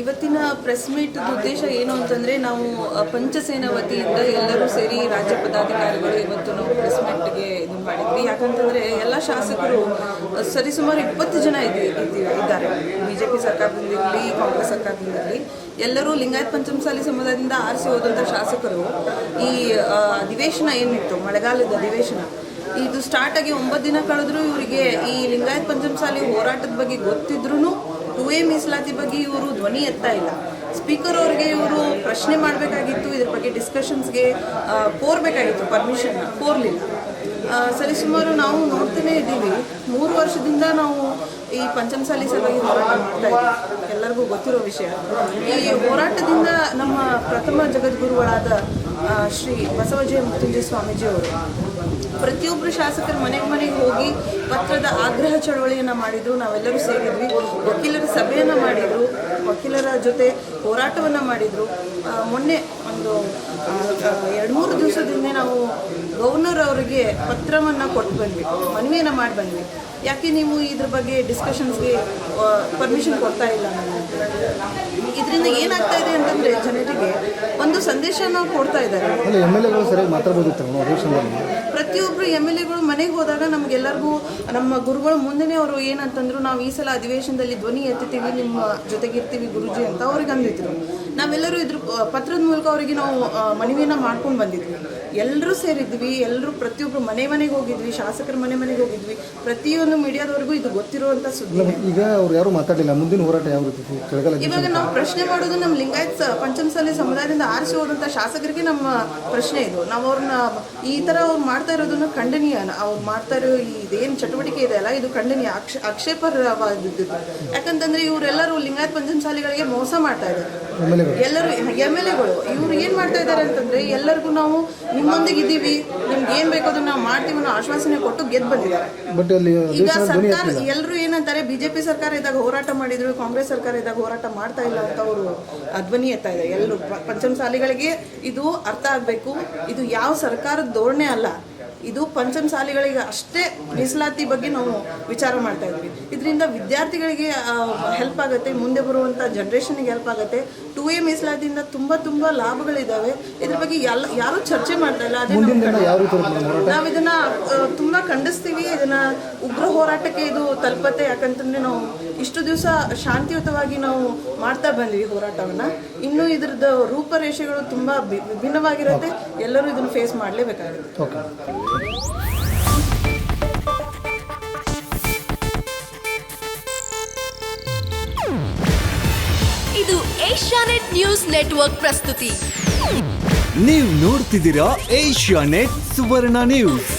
ಇವತ್ತಿನ press meet ಉದ್ದೇಶ ಏನು ಅಂತಂದ್ರೆ ನಾವು ಪಂಚಸೇನಾ ವತಿಯಿಂದ ಎಲ್ಲರೂ ಸೇರಿ ರಾಜ್ಯ ಪದಾಧಿಕಾರಿಗಳು ಇವತ್ತು ನಾವು ಪ್ರೆಸ್ ಮೀಟ್ಗೆ ಇದು ಮಾಡಿದ್ವಿ. ಯಾಕಂತಂದ್ರೆ ಎಲ್ಲ ಶಾಸಕರು ಸರಿಸುಮಾರು ಇಪ್ಪತ್ತು ಜನ ಇದ್ದೀವಿ, ಇದ್ದಾರೆ. ಬಿಜೆಪಿ ಸರ್ಕಾರದಿಂದಿರಲಿ ಕಾಂಗ್ರೆಸ್ ಸರ್ಕಾರದಿಂದಿರಲಿ ಎಲ್ಲರೂ ಲಿಂಗಾಯತ್ ಪಂಚಮಸಾಲಿ ಸಮುದಾಯದಿಂದ ಆರಿಸಿ ಹೋದಂಥ ಶಾಸಕರು ಈ ಅಧಿವೇಶನ ಏನಿತ್ತು, ಮಳೆಗಾಲದ ಅಧಿವೇಶನ ಇದು ಸ್ಟಾರ್ಟ್ ಆಗಿ ಒಂಬತ್ತು ದಿನ ಕಳೆದ್ರು ಇವರಿಗೆ ಈ ಲಿಂಗಾಯತ್ ಪಂಚಮಸಾಲಿ ಹೋರಾಟದ ಬಗ್ಗೆ ಗೊತ್ತಿದ್ರು ಟು ಎ ಮೀಸಲಾತಿ ಬಗ್ಗೆ ಇವರು ಧ್ವನಿ ಎತ್ತಾ ಇಲ್ಲ. ಸ್ಪೀಕರ್ ಅವರಿಗೆ ಇವರು ಪ್ರಶ್ನೆ ಮಾಡಬೇಕಾಗಿತ್ತು, ಇದ್ರ ಬಗ್ಗೆ ಡಿಸ್ಕಷನ್ಸ್ಗೆ ಕೋರ್ಬೇಕಾಗಿತ್ತು ಪರ್ಮಿಷನ್ ಕೋರ್ಲಿಲ್ಲ. ಸರಿ, ಸುಮಾರು ನಾವು ನೋಡ್ತಾನೆ ಇದ್ದೀವಿ. ಮೂರು ವರ್ಷದಿಂದ ನಾವು ಈ ಪಂಚಮಸಾಲಿ ಸಭೆಗೆ ಹೋರಾಟ ಮಾಡ್ತಾ ಇದ್ದೀವಿ. ಎಲ್ಲರಿಗೂ ಗೊತ್ತಿರೋ ವಿಷಯ. ಈ ಹೋರಾಟದಿಂದ ನಮ್ಮ ಪ್ರಥಮ ಜಗದ್ಗುರುಗಳಾದ ಶ್ರೀ ಬಸವಜಯ ಮೃತ್ಯುಂಜಯ ಸ್ವಾಮೀಜಿಯವರು. ಪ್ರತಿಯೊಬ್ಬರು ಶಾಸಕರ ಮನೆಗೆ ಮನೆಗೆ ಹೋಗಿ ಪತ್ರದ ಆಗ್ರಹ ಚಳವಳಿಯನ್ನು ಮಾಡಿದ್ರು, ನಾವೆಲ್ಲರೂ ಸೇರಿದ್ವಿ. ವಕೀಲರ ಸಭೆಯನ್ನು ಮಾಡಿದರು, ವಕೀಲರ ಜೊತೆ ಹೋರಾಟವನ್ನು ಮಾಡಿದರು. ಮೊನ್ನೆ ಒಂದು ಎರಡು ಮೂರು ದಿವಸದಿಂದ ನಾವು ಗವರ್ನರ್ ಅವರಿಗೆ ಪತ್ರವನ್ನು ಕೊಟ್ಟು ಬಂದ್ವಿ, ಮನವಿಯನ್ನು ಮಾಡಿ ಬಂದ್ವಿ. ಯಾಕೆ ನೀವು ಇದ್ರ ಬಗ್ಗೆ ಡಿಸ್ಕಷನ್ಸ್ಗೆ ಪರ್ಮಿಷನ್ ಕೊಡ್ತಾ ಇಲ್ಲ ಇದರಿಂದ ಏನಾಗ್ತಾ ಇದೆ ಅಂತಂದರೆ ಜನರಿಗೆ ಒಂದು ಸಂದೇಶ ನಾವು ಕೊಡ್ತಾ ಇದ್ದಾರೆ. ಅಲ್ಲ ಎಂ ಎಲ್ ಎಗಳು ಸರಿಯಾಗಿ ಅಧಿವೇಶನದಲ್ಲಿ ಪ್ರತಿಯೊಬ್ಬರು ಎಂ ಎಲ್ ಎಗಳು ಮನೆಗೆ ಹೋದಾಗ ನಮಗೆಲ್ಲರಿಗೂ ನಮ್ಮ ಗುರುಗಳು ಮುಂದೆನೇ ಅವರು ಏನಂತಂದ್ರು ನಾವು ಈ ಸಲ ಅಧಿವೇಶನದಲ್ಲಿ ಧ್ವನಿ ಎತ್ತುತ್ತೀವಿ ನಿಮ್ಮ ಜೊತೆಗಿರ್ತೀವಿ ಗುರುಜಿ ಅಂತ ಅವ್ರಿಗೆ ಅಂದಿದ್ರು. ನಾವೆಲ್ಲರೂ ಇದ್ರ ಪತ್ರದ ಮೂಲಕ ಅವರಿಗೆ ನಾವು ಮನವಿಯನ್ನ ಮಾಡ್ಕೊಂಡು ಬಂದಿದ್ವಿ. ಎಲ್ಲರೂ ಸೇರಿದ್ವಿ ಎಲ್ಲರೂ ಪ್ರತಿಯೊಬ್ಬರು ಮನೆ ಮನೆಗೆ ಹೋಗಿದ್ವಿ ಶಾಸಕರ ಮನೆ ಮನೆಗೆ ಹೋಗಿದ್ವಿ. ಪ್ರತಿಯೊಂದು ಮೀಡಿಯಾದವರೆಗೂ ಇದು ಗೊತ್ತಿರುವಂಥ ಸುದ್ದಿ ಈಗ ಅವ್ರು ಯಾರು ಮಾತಾಡಲಿಲ್ಲ ಮುಂದಿನ ಹೋರಾಟ ಯಾವ ರೀತಿ? ಇವಾಗ ನಾವು ಪ್ರಶ್ನೆ ಮಾಡೋದು ನಮ್ಮ ಲಿಂಗಾಯತ್ ಪಂಚಮಸಾಲಿ ಸಮುದಾಯದಿಂದ ಹೋದಂಥ ಶಾಸಕರಿಗೆ ನಮ್ಮ ಪ್ರಶ್ನೆ ಇದು. ನಾವು ಅವ್ರನ್ನ ಈ ತರ ಅವ್ರು ಮಾಡ್ತಾ ಇರೋದನ್ನ ಖಂಡನೀಯ. ಅವ್ರು ಮಾಡ್ತಾ ಇರೋ ಈ ಇದೇನು ಚಟುವಟಿಕೆ ಇದೆ ಅಲ್ಲ ಇದು ಖಂಡನೀಯ ಅಕ್ಷ ಆಕ್ಷೇಪರವಾದದ್ದು ಯಾಕಂತಂದ್ರೆ ಇವರೆಲ್ಲರೂ ಲಿಂಗಾಯತ್ ಪಂಚಮಸಾಲಿಗಳಿಗೆ ಮೋಸ ಮಾಡ್ತಾ ಇದ್ದಾರೆ. ಎಲ್ಲರೂ ಎಂ ಎಲ್ ಎಗಳು. ಇವ್ರು ಏನ್ ಮಾಡ್ತಾ ಇದ್ದಾರೆ ಅಂತಂದ್ರೆ ಎಲ್ಲರಿಗೂ ನಾವು ನಿಮ್ಮೊಂದಿಗೆ ಇದ್ದೀವಿ ನಿಮ್ಗೆ ಏನ್ ಬೇಕೋ ಅದನ್ನ ನಾವು ಮಾಡ್ತೀವಿ ಅನ್ನೋ ಆಶ್ವಾಸನೆ ಕೊಟ್ಟು ಗೆದ್ದು ಬಂದಿದ್ದಾರೆ. ಈಗ ಸರ್ಕಾರ ಎಲ್ಲರೂ ಏನಂತಾರೆ ಬಿಜೆಪಿ ಸರ್ಕಾರ ಇದ್ದಾಗ ಹೋರಾಟ ಮಾಡಿದ್ರು ಕಾಂಗ್ರೆಸ್ ಸರ್ಕಾರ ಇದ್ದಾಗ ಹೋರಾಟ ಮಾಡ್ತಾ ಇಲ್ಲ ಅಂತ ಅವರು ಧ್ವನಿ ಎತ್ತಾ ಇದೆ. ಎಲ್ಲರೂ ಪಂಚಮ ಪಂಚಮಸಾಲಿಗಳಿಗೆ ಇದು ಅರ್ಥ ಆಗಬೇಕು. ಇದು ಯಾವ ಸರ್ಕಾರದ ಧೋರಣೆ ಅಲ್ಲ. ಇದು ಪಂಚಮಸಾಲಿಗಳಿಗೆ ಅಷ್ಟೇ ಮೀಸಲಾತಿ ಬಗ್ಗೆ ನಾವು ವಿಚಾರ ಮಾಡ್ತಾ ಇದ್ವಿ. ಇದರಿಂದ ವಿದ್ಯಾರ್ಥಿಗಳಿಗೆ ಹೆಲ್ಪ್ ಆಗುತ್ತೆ ಮುಂದೆ ಬರುವಂಥ ಜನ್ರೇಷನ್ಗೆ ಹೆಲ್ಪ್ ಆಗುತ್ತೆ. ಟು ಎ ಮೀಸಲಾತಿಯಿಂದ ತುಂಬ ತುಂಬ ಲಾಭಗಳಿದ್ದಾವೆ ಇದ್ರ ಬಗ್ಗೆ ಎಲ್ಲ ಯಾರೂ ಚರ್ಚೆ ಮಾಡ್ತಾ ಇಲ್ಲ. ಅದೇ ನಾವು ಇದನ್ನ ತುಂಬಾ ಖಂಡಿಸ್ತೀವಿ. ಇದನ್ನ ಉಗ್ರ ಹೋರಾಟಕ್ಕೆ ಇದು ತಲುಪತ್ತೆ. ಯಾಕಂತಂದ್ರೆ ನಾವು ಇಷ್ಟು ದಿವಸ ಶಾಂತಿಯುತವಾಗಿ ನಾವು ಮಾಡ್ತಾ ಬಂದ್ವಿ ಹೋರಾಟವನ್ನ. ಇನ್ನು ಇದ್ರದ್ದು ರೂಪರೇಷೆಗಳು ತುಂಬಾ ವಿಭಿನ್ನವಾಗಿರುತ್ತೆ. ಎಲ್ಲರೂ ಇದನ್ನು ಫೇಸ್ ಮಾಡಲೇಬೇಕಾಗುತ್ತೆ. ಇದು ಇದು ಏಷ್ಯಾನೆಟ್ ನ್ಯೂಸ್ ನೆಟ್ವರ್ಕ್ ಪ್ರಸ್ತುತಿ. ನೀವು ನೋಡ್ತಿದ್ದೀರಾ ಏಷ್ಯಾ ನೆಟ್ ಸುವರ್ಣ ನ್ಯೂಸ್.